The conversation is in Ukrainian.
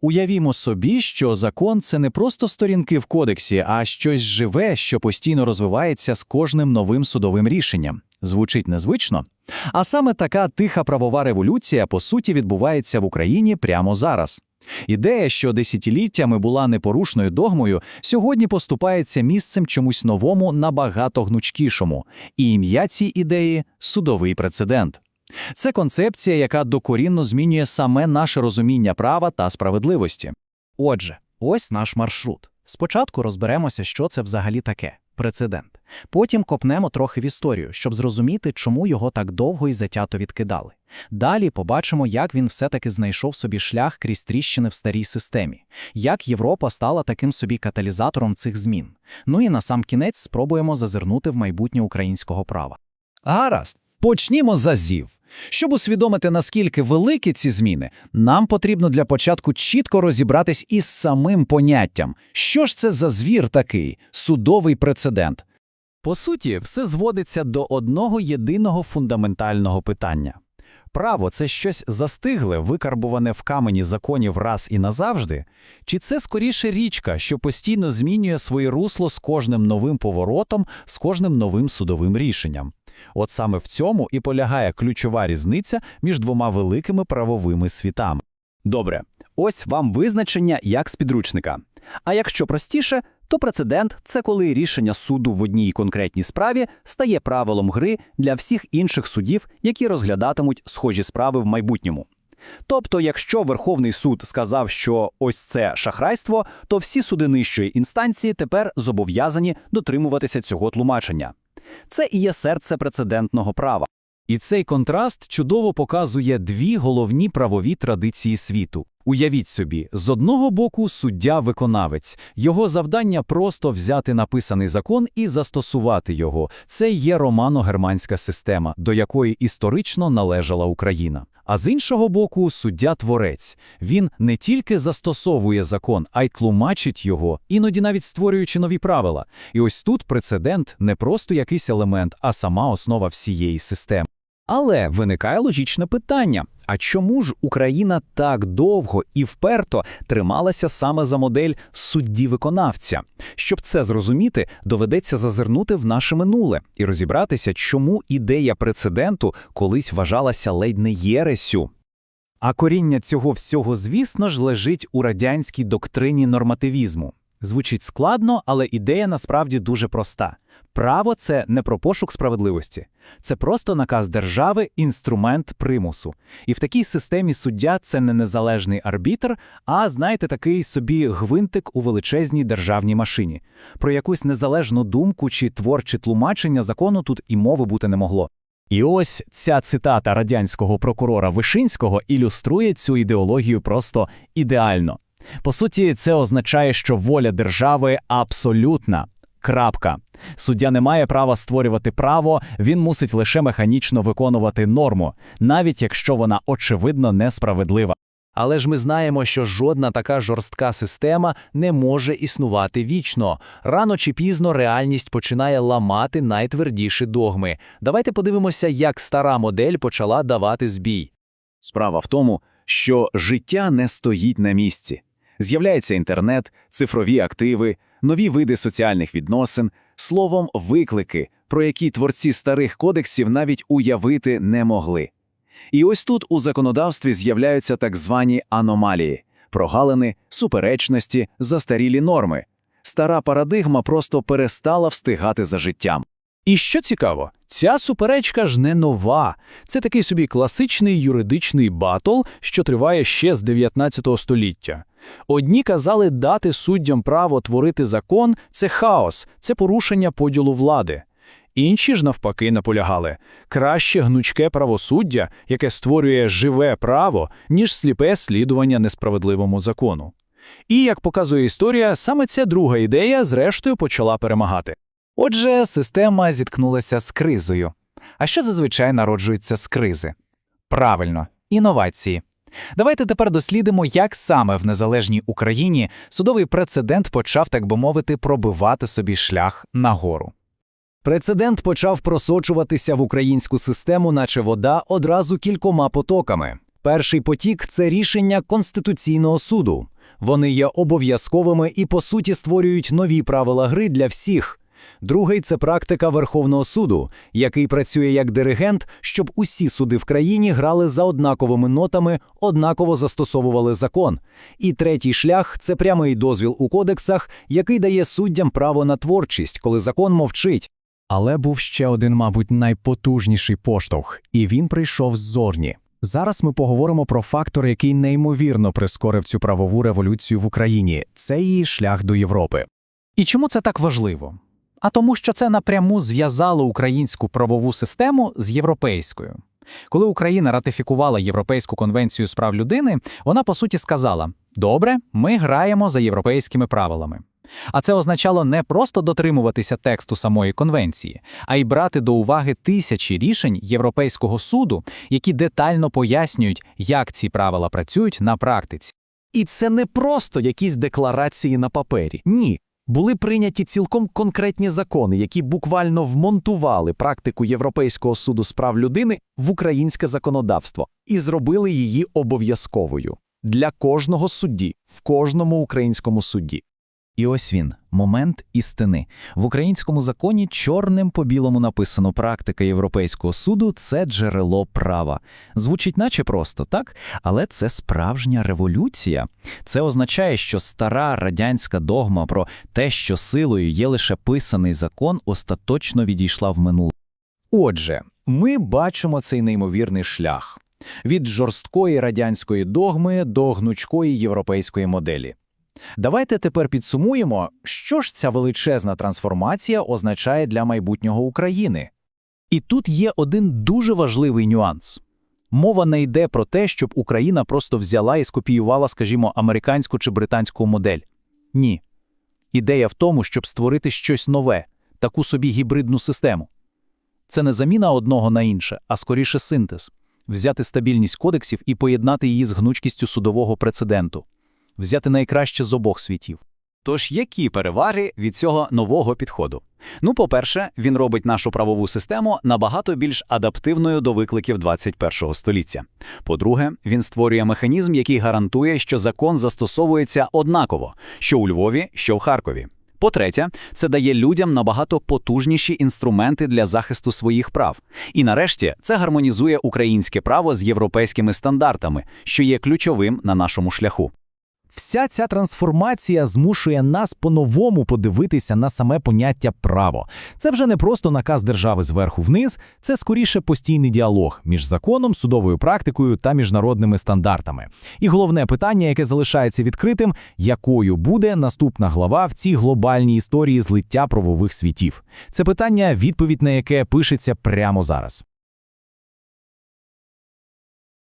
Уявімо собі, що закон це не просто сторінки в кодексі, а щось живе, що постійно розвивається з кожним новим судовим рішенням. Звучить незвично. А саме така тиха правова революція, по суті, відбувається в Україні прямо зараз. Ідея, що десятиліттями була непорушною догмою, сьогодні поступається місцем чомусь новому, набагато гнучкішому. І ім'я цій ідеї судовий прецедент. Це концепція, яка докорінно змінює саме наше розуміння права та справедливості. Отже, ось наш маршрут. Спочатку розберемося, що це взагалі таке прецедент. Потім копнемо трохи в історію, щоб зрозуміти, чому його так довго і затято відкидали. Далі побачимо, як він все-таки знайшов собі шлях крізь тріщини в старій системі, як Європа стала таким собі каталізатором цих змін. Ну і на сам кінець спробуємо зазирнути в майбутнє українського права. Гаразд, почнімо з азів. Щоб усвідомити, наскільки великі ці зміни, нам потрібно для початку чітко розібратись із самим поняттям. Що ж це за звір такий судовий прецедент? По суті, все зводиться до одного єдиного фундаментального питання. Право це щось застигле, викарбуване в камені законів раз і назавжди? Чи це скоріше річка, що постійно змінює своє русло з кожним новим поворотом, з кожним новим судовим рішенням? От саме в цьому і полягає ключова різниця між двома великими правовими світами. Добре, ось вам визначення як з підручника. А якщо простіше, то прецедент це коли рішення суду в одній конкретній справі стає правилом гри для всіх інших судів, які розглядатимуть схожі справи в майбутньому. Тобто, якщо Верховний суд сказав, що ось це шахрайство, то всі суди нижчої інстанції тепер зобов'язані дотримуватися цього тлумачення. Це і є серце прецедентного права. І цей контраст чудово показує дві головні правові традиції світу. Уявіть собі, з одного боку суддя-виконавець, його завдання просто взяти написаний закон і застосувати його. Це є романо-германська система, до якої історично належала Україна. А з іншого боку, суддя-творець. Він не тільки застосовує закон, а й тлумачить його, іноді навіть створюючи нові правила. І ось тут прецедент не просто якийсь елемент, а сама основа всієї системи. Але виникає логічне питання: а чому ж Україна так довго і вперто трималася саме за модель судді-виконавця? Щоб це зрозуміти, доведеться зазирнути в наше минуле і розібратися, чому ідея прецеденту колись вважалася ледь не єресю. А коріння цього всього, звісно ж, лежить у радянській доктрині нормативізму. Звучить складно, але ідея насправді дуже проста. Право це не про пошук справедливості, це просто наказ держави, інструмент примусу. І в такій системі суддя це не незалежний арбітр, а знаєте, такий собі гвинтик у величезній державній машині. Про якусь незалежну думку чи творче тлумачення закону тут і мови бути не могло. І ось ця цитата радянського прокурора Вишинського ілюструє цю ідеологію просто ідеально. По суті, це означає, що воля держави абсолютна. Крапка. Суддя не має права створювати право, він мусить лише механічно виконувати норму, навіть якщо вона очевидно несправедлива. Але ж ми знаємо, що жодна така жорстка система не може існувати вічно. Рано чи пізно реальність починає ламати найтвердіші догми. Давайте подивимося, як стара модель почала давати збій. Справа в тому, що життя не стоїть на місці. З'являється інтернет, цифрові активи, нові види соціальних відносин, словом, виклики, про які творці старих кодексів навіть уявити не могли. І ось тут у законодавстві з'являються так звані аномалії, прогалини, суперечності, застарілі норми. Стара парадигма просто перестала встигати за життям. І що цікаво, ця суперечка ж не нова. Це такий собі класичний юридичний батл, що триває ще з 19 століття. Одні казали дати суддям право творити закон це хаос, це порушення поділу влади. Інші ж навпаки наполягали краще гнучке правосуддя, яке створює живе право, ніж сліпе слідування несправедливому закону. І, як показує історія, саме ця друга ідея зрештою почала перемагати. Отже, система зіткнулася з кризою. А що зазвичай народжується з кризи? Правильно, інновації. Давайте тепер дослідимо, як саме в незалежній Україні судовий прецедент почав, так би мовити, пробивати собі шлях нагору. Прецедент почав просочуватися в українську систему, наче вода, одразу кількома потоками. Перший потік це рішення Конституційного суду. Вони є обов'язковими і, по суті, створюють нові правила гри для всіх. Другий це практика Верховного суду, який працює як диригент, щоб усі суди в країні грали за однаковими нотами, однаково застосовували закон. І третій шлях це прямий дозвіл у кодексах, який дає суддям право на творчість, коли закон мовчить. Але був ще один, мабуть, найпотужніший поштовх, і він прийшов ззовні. Зараз ми поговоримо про фактор, який неймовірно прискорив цю правову революцію в Україні. Це її шлях до Європи. І чому це так важливо? А тому, що це напряму зв'язало українську правову систему з європейською. Коли Україна ратифікувала Європейську конвенцію з прав людини, вона по суті сказала: добре, ми граємо за європейськими правилами. А це означало не просто дотримуватися тексту самої конвенції, а й брати до уваги тисячі рішень Європейського суду, які детально пояснюють, як ці правила працюють на практиці. І це не просто якісь декларації на папері. Ні. Були прийняті цілком конкретні закони, які буквально вмонтували практику Європейського суду з прав людини в українське законодавство і зробили її обов'язковою для кожного судді в кожному українському суді. І ось він, момент істини. В українському законі чорним по білому написано практика Європейського суду це джерело права. Звучить наче просто, так? Але це справжня революція. Це означає, що стара радянська догма про те, що силою є лише писаний закон, остаточно відійшла в минуле. Отже, ми бачимо цей неймовірний шлях від жорсткої радянської догми до гнучкої європейської моделі. Давайте тепер підсумуємо, що ж ця величезна трансформація означає для майбутнього України. І тут є один дуже важливий нюанс. Мова не йде про те, щоб Україна просто взяла і скопіювала, скажімо, американську чи британську модель. Ні. Ідея в тому, щоб створити щось нове, таку собі гібридну систему. Це не заміна одного на інше, а скоріше синтез. Взяти стабільність кодексів і поєднати її з гнучкістю судового прецеденту. Взяти найкраще з обох світів. Тож які переваги від цього нового підходу? Ну, по-перше, він робить нашу правову систему набагато більш адаптивною до викликів 21 століття. По-друге, він створює механізм, який гарантує, що закон застосовується однаково, що у Львові, що в Харкові. По-третє, це дає людям набагато потужніші інструменти для захисту своїх прав. І нарешті це гармонізує українське право з європейськими стандартами, що є ключовим на нашому шляху. Вся ця трансформація змушує нас по-новому подивитися на саме поняття право. Це вже не просто наказ держави зверху вниз, це скоріше постійний діалог між законом, судовою практикою та міжнародними стандартами. І головне питання, яке залишається відкритим, якою буде наступна глава в цій глобальній історії злиття правових світів. Це питання, відповідь на яке пишеться прямо зараз.